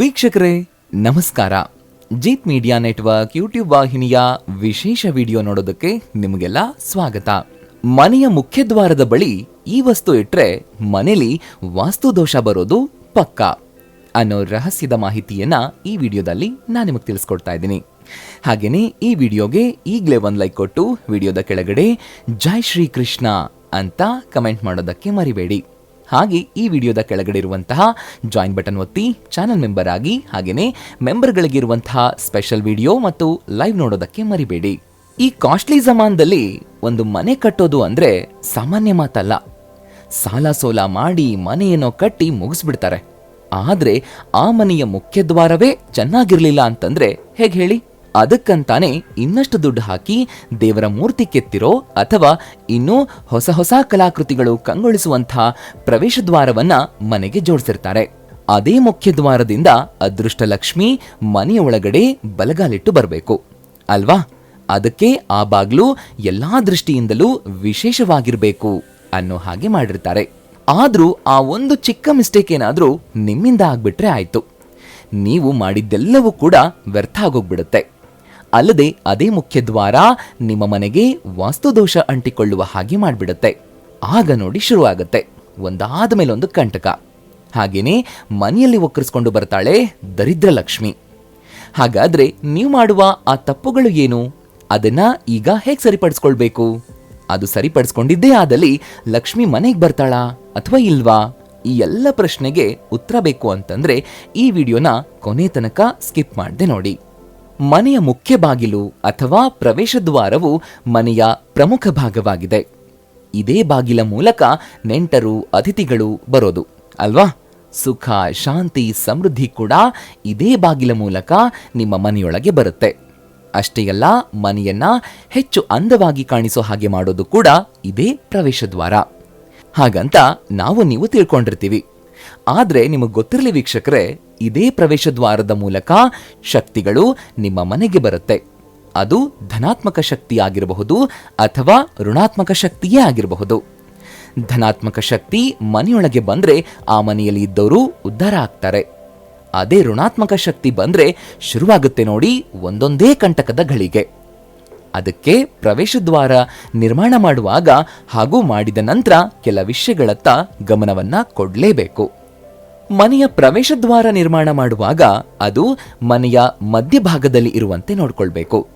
ವೀಕ್ಷಕರೇ, ನಮಸ್ಕಾರ. Jeet media network YouTube ವಾಹಿನಿಯ ವಿಶೇಷ ವಿಡಿಯೋ ನೋಡೋದಕ್ಕೆ ನಿಮಗೆಲ್ಲ ಸ್ವಾಗತ. ಮನೆಯ ಮುಖ್ಯದ್ವಾರದ ಬಳಿ ಈ ವಸ್ತು ಇಟ್ರೆ ಮನೇಲಿ ವಾಸ್ತು ದೋಷ ಬರೋದು ಪಕ್ಕ. ಅನ್ನೋ ರಹಸ್ಯದ ಮಾಹಿತಿಯನ್ನ ಈ ವಿಡಿಯೋದಲ್ಲಿ ನಾನು ನಿಮಗೆ ತಿಳಿಸ್ಕೊಡ್ತಾ ಇದ್ದೀನಿ. ಹಾಗೇನೆ ಈ ವಿಡಿಯೋಗೆ ಈಗಲೇ ಒಂದು ಲೈಕ್ ಕೊಟ್ಟು ವಿಡಿಯೋದ ಕೆಳಗಡೆ ಜೈ ಶ್ರೀ ಕೃಷ್ಣ ಅಂತ ಕಮೆಂಟ್ ಮಾಡೋದಕ್ಕೆ ಮರಿಬೇಡಿ. ಹಾಗೆ ಈ ವಿಡಿಯೋದ ಕೆಳಗಡೆ ಇರುವಂತಹ ಜಾಯಿನ್ ಬಟನ್ ಒತ್ತಿ ಚಾನಲ್ ಮೆಂಬರ್ ಆಗಿ ಹಾಗೆಯೇ ಮೆಂಬರ್ಗಳಿಗಿರುವಂತಹ ಸ್ಪೆಷಲ್ ವಿಡಿಯೋ ಮತ್ತು ಲೈವ್ ನೋಡೋದಕ್ಕೆ ಮರಿಬೇಡಿ. ಈ ಕಾಸ್ಟ್ಲಿ ಜಮಾನದಲ್ಲಿ ಒಂದು ಮನೆ ಕಟ್ಟೋದು ಅಂದ್ರೆ ಸಾಮಾನ್ಯ ಮಾತಲ್ಲ. ಸಾಲ ಸೋಲ ಮಾಡಿ ಮನೆಯನ್ನು ಕಟ್ಟಿ ಮುಗಿಸ್ಬಿಡ್ತಾರೆ. ಆದ್ರೆ ಆ ಮನೆಯ ಮುಖ್ಯದ್ವಾರವೇ ಚೆನ್ನಾಗಿರಲಿಲ್ಲ ಅಂತಂದ್ರೆ ಹೇಗೆ ಹೇಳಿ? ಅದಕ್ಕಂತಾನೆ ಇನ್ನಷ್ಟು ದುಡ್ಡು ಹಾಕಿ ದೇವರ ಮೂರ್ತಿ ಕೆತ್ತಿರೋ ಅಥವಾ ಇನ್ನೂ ಹೊಸ ಹೊಸ ಕಲಾಕೃತಿಗಳು ಕಂಗೊಳಿಸುವಂತಹ ಪ್ರವೇಶ ದ್ವಾರವನ್ನ ಮನೆಗೆ ಜೋಡಿಸಿರ್ತಾರೆ. ಅದೇ ಮುಖ್ಯ ದ್ವಾರದಿಂದ ಅದೃಷ್ಟ ಲಕ್ಷ್ಮಿ ಮನೆಯ ಒಳಗಡೆ ಬಲಗಾಲಿಟ್ಟು ಬರಬೇಕು. ಅಲ್ವಾ? ಅದಕ್ಕೆ ಆ ಬಾಗ್ಲು ಎಲ್ಲಾ ದೃಷ್ಟಿಯಿಂದಲೂ ವಿಶೇಷವಾಗಿರಬೇಕು ಅನ್ನೋ ಹಾಗೆ ಮಾಡಿರ್ತಾರೆ. ಆದ್ರೂ ಆ ಒಂದು ಚಿಕ್ಕ ಮಿಸ್ಟೇಕ್ ಏನಾದ್ರೂ ನಿಮ್ಮಿಂದ ಆಗ್ಬಿಟ್ರೆ ಆಯ್ತು. ನೀವು ಮಾಡಿದ್ದೆಲ್ಲವೂ ಕೂಡ ವ್ಯರ್ಥ ಆಗೋಗ್ಬಿಡುತ್ತೆ. ಅಲ್ಲದೆ ಅದೇ ಮುಖ್ಯ ದ್ವಾರ ನಿಮ್ಮ ಮನೆಗೆ ವಾಸ್ತುದೋಷ ಅಂಟಿಕೊಳ್ಳುವ ಹಾಗೆ ಮಾಡಿಬಿಡುತ್ತೆ. ಆಗ ನೋಡಿ ಶುರುವಾಗುತ್ತೆ. ಒಂದಾದ ಮೇಲೊಂದು ಕಂಟಕ. ಹಾಗೇನೆ ಮನೆಯಲ್ಲಿ ಒಕ್ಕರಿಸ್ಕೊಂಡು ಬರ್ತಾಳೆ ದರಿದ್ರ ಲಕ್ಷ್ಮಿ. ಹಾಗಾದ್ರೆ ನೀವು ಮಾಡುವ ಆ ತಪ್ಪುಗಳು ಏನು? ಅದನ್ನ ಈಗ ಹೇಗೆ ಸರಿಪಡಿಸ್ಕೊಳ್ಬೇಕು? ಅದು ಸರಿಪಡಿಸ್ಕೊಂಡಿದ್ದೇ ಆದಲ್ಲಿ ಲಕ್ಷ್ಮಿ ಮನೆಗೆ ಬರ್ತಾಳಾ ಅಥವಾ ಇಲ್ವಾ? ಈ ಎಲ್ಲ ಪ್ರಶ್ನೆಗೆ ಉತ್ತರ ಬೇಕು ಅಂತಂದ್ರೆ ಈ ವಿಡಿಯೋನ ಕೊನೆ ತನಕ ಸ್ಕಿಪ್ ಮಾಡದೆ ನೋಡಿ. ಮನೆಯ ಮುಖ್ಯ ಬಾಗಿಲು ಅಥವಾ ಪ್ರವೇಶ ದ್ವಾರವು ಮನೆಯ ಪ್ರಮುಖ ಭಾಗವಾಗಿದೆ. ಇದೇ ಬಾಗಿಲ ಮೂಲಕ ನೆಂಟರು, ಅತಿಥಿಗಳು ಬರೋದು. ಅಲ್ವಾ? ಸುಖ, ಶಾಂತಿ, ಸಮೃದ್ಧಿ ಕೂಡ ಇದೇ ಬಾಗಿಲ ಮೂಲಕ ನಿಮ್ಮ ಮನೆಯೊಳಗೆ ಬರುತ್ತೆ. ಅಷ್ಟೇ ಅಲ್ಲ, ಮನೆಯನ್ನ ಹೆಚ್ಚು ಅಂದವಾಗಿ ಕಾಣಿಸೋ ಹಾಗೆ ಮಾಡೋದು ಕೂಡ ಇದೇ ಪ್ರವೇಶ ದ್ವಾರ ಹಾಗಂತ ನಾವು ನೀವು ತಿಳ್ಕೊಂಡಿರ್ತೀವಿ. ಆದ್ರೆ ನಿಮಗೆ ಗೊತ್ತಿರಲಿ ವೀಕ್ಷಕರೇ ಇದೇ ಪ್ರವೇಶ ದ್ವಾರದ ಮೂಲಕ ಶಕ್ತಿಗಳು ನಿಮ್ಮ ಮನೆಗೆ ಬರುತ್ತೆ. ಅದು ಧನಾತ್ಮಕ ಶಕ್ತಿ ಆಗಿರಬಹುದು ಅಥವಾ ಋಣಾತ್ಮಕ ಶಕ್ತಿಯೇ ಆಗಿರಬಹುದು. ಧನಾತ್ಮಕ ಶಕ್ತಿ ಮನೆಯೊಳಗೆ ಬಂದರೆ ಆ ಮನೆಯಲ್ಲಿ ಇದ್ದವರು ಉದ್ಧಾರ ಆಗ್ತಾರೆ. ಅದೇ ಋಣಾತ್ಮಕ ಶಕ್ತಿ ಬಂದರೆ ಶುರುವಾಗುತ್ತೆ ನೋಡಿ ಒಂದೊಂದೇ ಕಂಟಕದ ಗಳಿಗೆ ಅದಕ್ಕೆ ಪ್ರವೇಶ ದ್ವಾರ ನಿರ್ಮಾಣ ಮಾಡುವಾಗ ಹಾಗೂ ಮಾಡಿದ ನಂತರ ಕೆಲ ವಿಷಯಗಳತ್ತ ಗಮನವನ್ನ ಕೊಡಲೇಬೇಕು. ಮನೆಯ ಪ್ರವೇಶ ದ್ವಾರ ನಿರ್ಮಾಣ ಮಾಡುವಾಗ ಅದು ಮನೆಯ ಮಧ್ಯಭಾಗದಲ್ಲಿ ಇರುವಂತೆ ನೋಡ್ಕೊಳ್ಬೇಕು.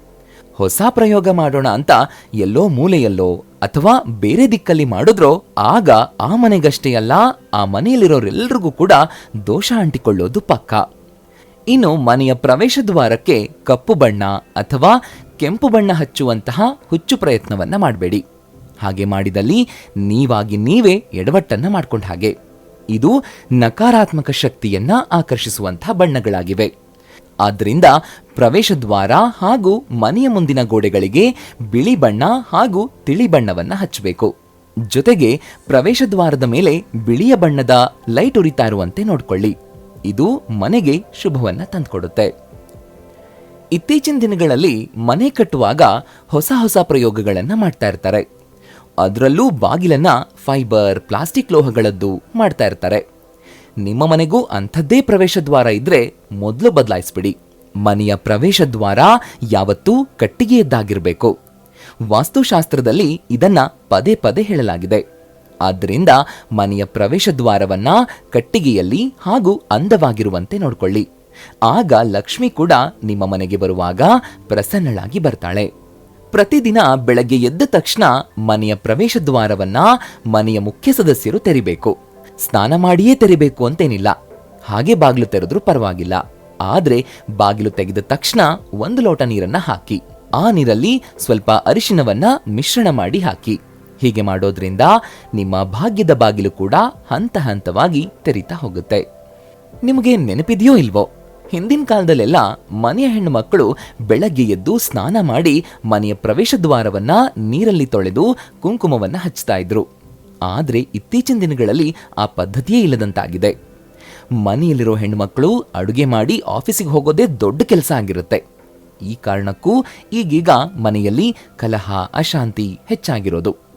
ಹೊಸ ಪ್ರಯೋಗ ಮಾಡೋಣ ಅಂತ ಎಲ್ಲೋ ಮೂಲೆಯಲ್ಲೋ ಅಥವಾ ಬೇರೆ ದಿಕ್ಕಲ್ಲಿ ಮಾಡಿದ್ರೋ ಆಗ ಆ ಮನೆಗಷ್ಟೇ ಅಲ್ಲ, ಆ ಮನೆಯಲ್ಲಿರೋರೆಲ್ರಿಗೂ ಕೂಡ ದೋಷ ಅಂಟಿಕೊಳ್ಳೋದು ಪಕ್ಕ. ಇನ್ನು ಮನೆಯ ಪ್ರವೇಶ ದ್ವಾರಕ್ಕೆ ಕಪ್ಪು ಬಣ್ಣ ಅಥವಾ ಕೆಂಪು ಬಣ್ಣ ಹಚ್ಚುವಂತಹ ಹುಚ್ಚು ಪ್ರಯತ್ನವನ್ನ ಮಾಡಬೇಡಿ. ಹಾಗೆ ಮಾಡಿದಲ್ಲಿ ನೀವಾಗಿ ನೀವೇ ಎಡವಟ್ಟನ್ನ ಮಾಡ್ಕೊಂಡ ಹಾಗೆ. ಇದು ನಕಾರಾತ್ಮಕ ಶಕ್ತಿಯನ್ನ ಆಕರ್ಷಿಸುವಂತಹ ಬಣ್ಣಗಳಾಗಿವೆ. ಆದ್ದರಿಂದ ಪ್ರವೇಶ ದ್ವಾರ ಹಾಗೂ ಮನೆಯ ಮುಂದಿನ ಗೋಡೆಗಳಿಗೆ ಬಿಳಿ ಬಣ್ಣ ಹಾಗೂ ತಿಳಿ ಬಣ್ಣವನ್ನು ಹಚ್ಚಬೇಕು. ಜೊತೆಗೆ ಪ್ರವೇಶ ದ್ವಾರದ ಮೇಲೆ ಬಿಳಿಯ ಬಣ್ಣದ ಲೈಟ್ ಉರಿತಾ ಇರುವಂತೆ ನೋಡಿಕೊಳ್ಳಿ. ಇದು ಮನೆಗೆ ಶುಭವನ್ನು ತಂದುಕೊಡುತ್ತೆ. ಇತ್ತೀಚಿನ ದಿನಗಳಲ್ಲಿ ಮನೆ ಕಟ್ಟುವಾಗ ಹೊಸ ಹೊಸ ಪ್ರಯೋಗಗಳನ್ನು ಮಾಡ್ತಾ ಇರ್ತಾರೆ. ಅದರಲ್ಲೂ ಬಾಗಿಲನ್ನ ಫೈಬರ್, ಪ್ಲಾಸ್ಟಿಕ್ ಲೋಹಗಳದ್ದು ಮಾಡ್ತಾ ಇರ್ತಾರೆ. ನಿಮ್ಮ ಮನೆಗೂ ಅಂಥದ್ದೇ ಪ್ರವೇಶ ದ್ವಾರ ಇದ್ರೆ ಮೊದಲು ಬದಲಾಯಿಸ್ಬಿಡಿ. ಮನೆಯ ಪ್ರವೇಶ ದ್ವಾರ ಯಾವತ್ತೂ ಕಟ್ಟಿಗೆಯದ್ದಾಗಿರಬೇಕು. ವಾಸ್ತುಶಾಸ್ತ್ರದಲ್ಲಿ ಇದನ್ನ ಪದೇ ಪದೇ ಹೇಳಲಾಗಿದೆ. ಆದ್ದರಿಂದ ಮನೆಯ ಪ್ರವೇಶ ದ್ವಾರವನ್ನ ಕಟ್ಟಿಗೆಯಲ್ಲಿ ಹಾಗೂ ಅಂದವಾಗಿರುವಂತೆ ನೋಡಿಕೊಳ್ಳಿ. ಆಗ ಲಕ್ಷ್ಮಿ ಕೂಡ ನಿಮ್ಮ ಮನೆಗೆ ಬರುವಾಗ ಪ್ರಸನ್ನಳಾಗಿ ಬರ್ತಾಳೆ. ಪ್ರತಿದಿನ ಬೆಳಗ್ಗೆ ಎದ್ದ ತಕ್ಷಣ ಮನೆಯ ಪ್ರವೇಶ ದ್ವಾರವನ್ನ ಮನೆಯ ಮುಖ್ಯ ಸದಸ್ಯರು ತೆರಿಬೇಕು. ಸ್ನಾನ ಮಾಡಿಯೇ ತೆರಿಬೇಕು ಅಂತೇನಿಲ್ಲ. ಹಾಗೆ ಬಾಗಿಲು ತೆರೆದ್ರೂ ಪರವಾಗಿಲ್ಲ. ಆದ್ರೆ ಬಾಗಿಲು ತೆಗೆದ ತಕ್ಷಣ ಒಂದು ಲೋಟ ನೀರನ್ನ ಹಾಕಿ. ಆ ನೀರಲ್ಲಿ ಸ್ವಲ್ಪ ಅರಿಶಿನವನ್ನ ಮಿಶ್ರಣ ಮಾಡಿ ಹಾಕಿ. ಹೀಗೆ ಮಾಡೋದ್ರಿಂದ ನಿಮ್ಮ ಭಾಗ್ಯದ ಬಾಗಿಲು ಕೂಡ ಹಂತ ಹಂತವಾಗಿ ತೆರೀತಾ ಹೋಗುತ್ತೆ. ನಿಮಗೆ ನೆನಪಿದೆಯೋ ಇಲ್ವೋ? ಹಿಂದಿನ ಕಾಲದಲ್ಲೆಲ್ಲ ಮನೆಯ ಹೆಣ್ಣು ಮಕ್ಕಳು ಬೆಳಗ್ಗೆ ಎದ್ದು ಸ್ನಾನ ಮಾಡಿ ಮನೆಯ ಪ್ರವೇಶ ದ್ವಾರವನ್ನ ನೀರಲ್ಲಿ ತೊಳೆದು ಕುಂಕುಮವನ್ನ ಹಚ್ತಾ ಇದ್ರು. ಆದರೆ ಇತ್ತೀಚಿನ ದಿನಗಳಲ್ಲಿ ಆ ಪದ್ಧತಿಯೇ ಇಲ್ಲದಂತಾಗಿದೆ. ಮನೆಯಲ್ಲಿರೋ ಹೆಣ್ಣುಮಕ್ಕಳು ಅಡುಗೆ ಮಾಡಿ ಆಫೀಸಿಗೆ ಹೋಗೋದೇ ದೊಡ್ಡ ಕೆಲಸ ಆಗಿರುತ್ತೆ. ಈ ಕಾರಣಕ್ಕೂ ಈಗೀಗ ಮನೆಯಲ್ಲಿ ಕಲಹ, ಅಶಾಂತಿ ಹೆಚ್ಚಾಗಿರೋದು.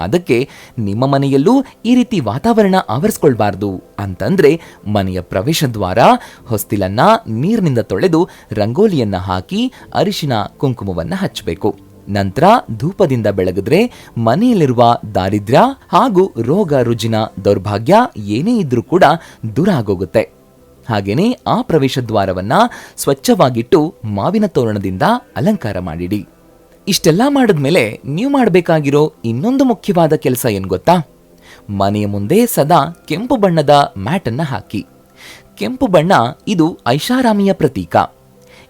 ಅದಕ್ಕೆ ನಿಮ್ಮ ಮನೆಯಲ್ಲೂ ಈ ರೀತಿ ವಾತಾವರಣ ಆವರಿಸ್ಕೊಳ್ಬಾರ್ದು ಅಂತಂದ್ರೆ ಮನೆಯ ಪ್ರವೇಶ ದ್ವಾರ, ಹೊಸ್ತಿಲನ್ನ ನೀರಿನಿಂದ ತೊಳೆದು ರಂಗೋಲಿಯನ್ನ ಹಾಕಿ ಅರಿಶಿನ ಕುಂಕುಮವನ್ನ ಹಚ್ಚಬೇಕು ನಂತರ ಧೂಪದಿಂದ ಬೆಳಗಿದ್ರೆ ಮನೆಯಲ್ಲಿರುವ ದಾರಿದ್ರ್ಯ ಹಾಗೂ ರೋಗ ರುಜಿನ ದೌರ್ಭಾಗ್ಯ ಏನೇ ಇದ್ರೂ ಕೂಡ ದೂರ ಆಗೋಗುತ್ತೆ. ಹಾಗೇನೆ ಆ ಪ್ರವೇಶ ದ್ವಾರವನ್ನ ಸ್ವಚ್ಛವಾಗಿಟ್ಟು ಮಾವಿನ ತೋರಣದಿಂದ ಅಲಂಕಾರ ಮಾಡಿಡಿ. ಇಷ್ಟೆಲ್ಲ ಮಾಡಿದ್ಮೇಲೆ ನೀವು ಮಾಡಬೇಕಾಗಿರೋ ಇನ್ನೊಂದು ಮುಖ್ಯವಾದ ಕೆಲಸ ಏನು ಗೊತ್ತಾ? ಮನೆಯ ಮುಂದೆ ಸದಾ ಕೆಂಪು ಬಣ್ಣದ ಮ್ಯಾಟನ್ನು ಹಾಕಿ. ಕೆಂಪು ಬಣ್ಣ ಇದು ಐಷಾರಾಮಿಯ ಪ್ರತೀಕ.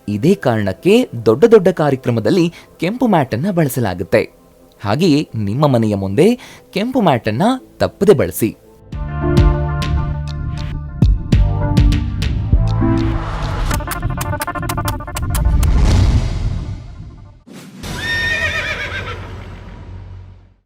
ಇದೇ ಕಾರಣಕ್ಕೆ ದೊಡ್ಡ ದೊಡ್ಡ ಕಾರ್ಯಕ್ರಮದಲ್ಲಿ ಕೆಂಪು ಮ್ಯಾಟನ್ನು ಬಳಸಲಾಗುತ್ತೆ. ಹಾಗೆಯೇ ನಿಮ್ಮ ಮನೆಯ ಮುಂದೆ ಕೆಂಪು ಮ್ಯಾಟನ್ನು ತಪ್ಪದೆ ಬಳಸಿ.